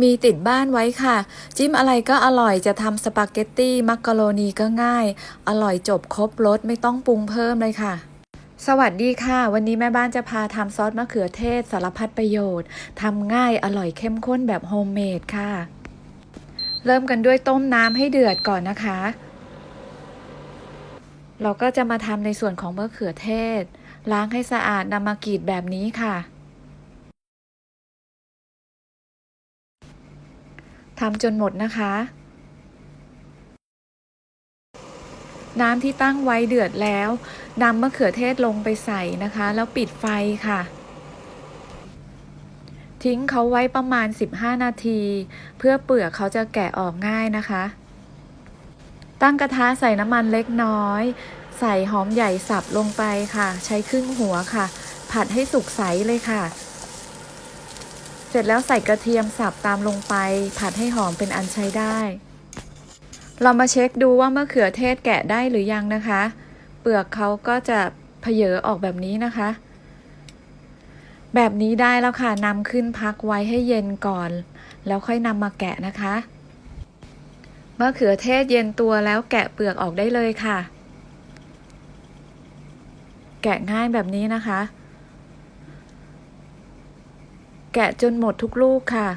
มีติดบ้านไว้ค่ะ จิ้มอะไรก็อร่อยจะทำสปาเกตตี้มักกะโรนีก็ง่าย อร่อยจบครบรสไม่ต้องปรุงเพิ่มเลยค่ะ สวัสดีค่ะ วันนี้แม่บ้านจะพาทำซอสมะเขือเทศสารพัดประโยชน์ทำง่ายอร่อยเข้มข้นแบบโฮมเมดค่ะ เริ่มกันด้วยต้มน้ำให้เดือดก่อนนะคะ เราก็จะมาทำในส่วนของมะเขือเทศ ล้างให้สะอาดนำมากรีดแบบนี้ค่ะ ทำจนหมดนะคะ น้ำที่ตั้งไว้เดือดแล้วนำมะเขือเทศลงไปใส่นะคะ แล้วปิดไฟค่ะ ทิ้งเขาไว้ประมาณ 15 นาที เพื่อเปลือกเขาจะแกะออกง่ายนะคะ ตั้งกระทะใส่น้ำมันเล็กน้อย ใส่หอมใหญ่สับลงไปค่ะ ใช้ครึ่งหัวค่ะ ผัดให้สุกใสเลยค่ะ เสร็จแล้วใส่กระเทียมสับตามลงไป ผัดให้หอมเป็นอันใช้ได้ เรามาเช็คดูว่ามะเขือเทศแกะได้หรือยังนะคะ เปลือกเขาก็จะเพเยอออกแบบนี้นะคะ แบบนี้ได้แล้วค่ะนำขึ้นพักไว้ให้เย็นก่อน แล้วค่อยนำมาแกะนะคะมะเขือเทศเย็นตัวแล้วแกะเปลือกออกได้เลยค่ะ แกะง่ายแบบนี้นะคะ แกะจนหมดทุกลูกค่ะ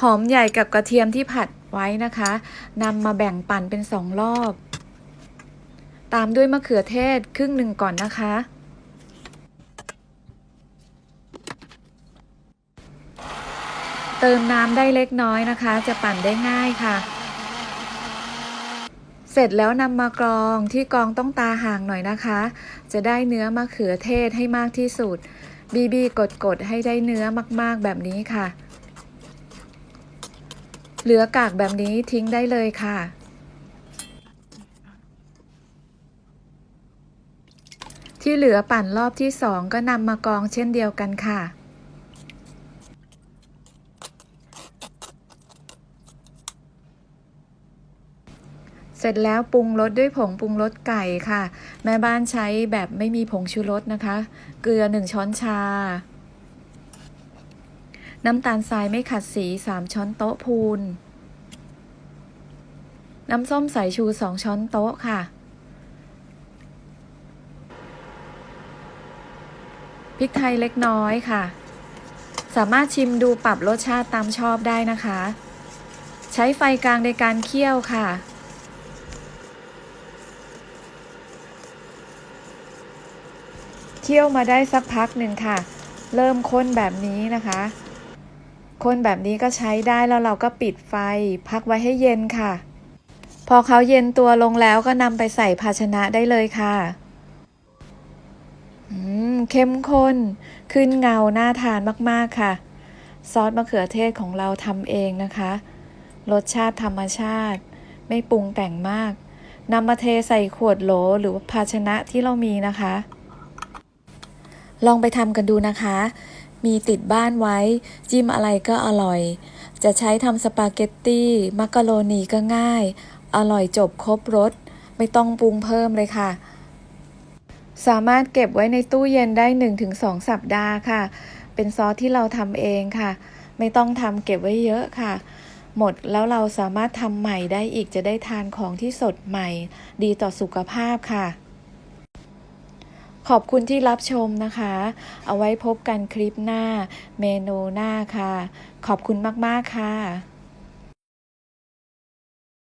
หอมใหญ่กับกระเทียมที่ผัดไว้นะคะนำมาแบ่งปั่นเป็นสองรอบ ตามด้วยมะเขือเทศครึ่งหนึ่งก่อนนะคะ เติมน้ำได้เล็กน้อยนะคะ จะปั่นได้ง่ายค่ะ เสร็จแล้วนำมากรองที่กรองต้องตาห่างหน่อยนะคะ จะได้เนื้อมะเขือเทศให้มากที่สุด บีบีกดกดๆให้ได้เนื้อมากๆแบบนี้ค่ะ เหลือกากแบบนี้ทิ้งได้เลยค่ะที่เหลือปั่นรอบที่สองก็นำมากรองเช่นเดียวกันค่ะ ร็จแล้วปรุงรสด้วยผงปรุงรสไก่ค่ะ แม่บ้านใช้แบบไม่มีผงชูรสนะคะ เกลือหนึ่งช้อนชา น้ำตาลทรายไม่ขัดสี 3 ช้อนโต๊ะพูน น้ำส้มสายชู 2 ช้อนโต๊ะค่ะ พริกไทยเล็กน้อยค่ะ สามารถชิมดูปรับรสชาติตามชอบได้นะคะ ใช้ไฟกลางในการเคี่ยวค่ะ เคี่ยวมาได้สักพักหนึ่งค่ะ เริ่มข้นแบบนี้นะคะ ข้นแบบนี้ก็ใช้ได้แล้วเราก็ปิดไฟ พักไว้ให้เย็นค่ะ พอเขาเย็นตัวลงแล้วก็นำไปใส่ภาชนะได้เลยค่ะอืมเข้มข้น ขึ้นเงาน่าทานมากๆค่ะ ซอสมะเขือเทศของเราทำเองนะคะ รสชาติธรรมชาติ ไม่ปรุงแต่งมากนำมาเทใส่ขวดโหลหรือภาชนะที่เรามีนะคะ ลองไปทำกันดูนะคะ มีติดบ้านไว้ จิ้มอะไรก็อร่อย จะใช้ทำสปาเกตตี้มักกะโรนีก็ง่าย อร่อยจบครบรส ไม่ต้องปรุงเพิ่มเลยค่ะ สามารถเก็บไว้ในตู้เย็นได้ 1-2 สัปดาห์ค่ะ เป็นซอสที่เราทำเองค่ะ ไม่ต้องทำเก็บไว้เยอะค่ะ หมดแล้วเราสามารถทำใหม่ได้อีกจะได้ทานของที่สดใหม่ ดีต่อสุขภาพค่ะ ขอบคุณที่รับชมนะคะ เอาไว้พบกันคลิปหน้าเมนูหน้าค่ะ ขอบคุณมาก ๆ ค่ะ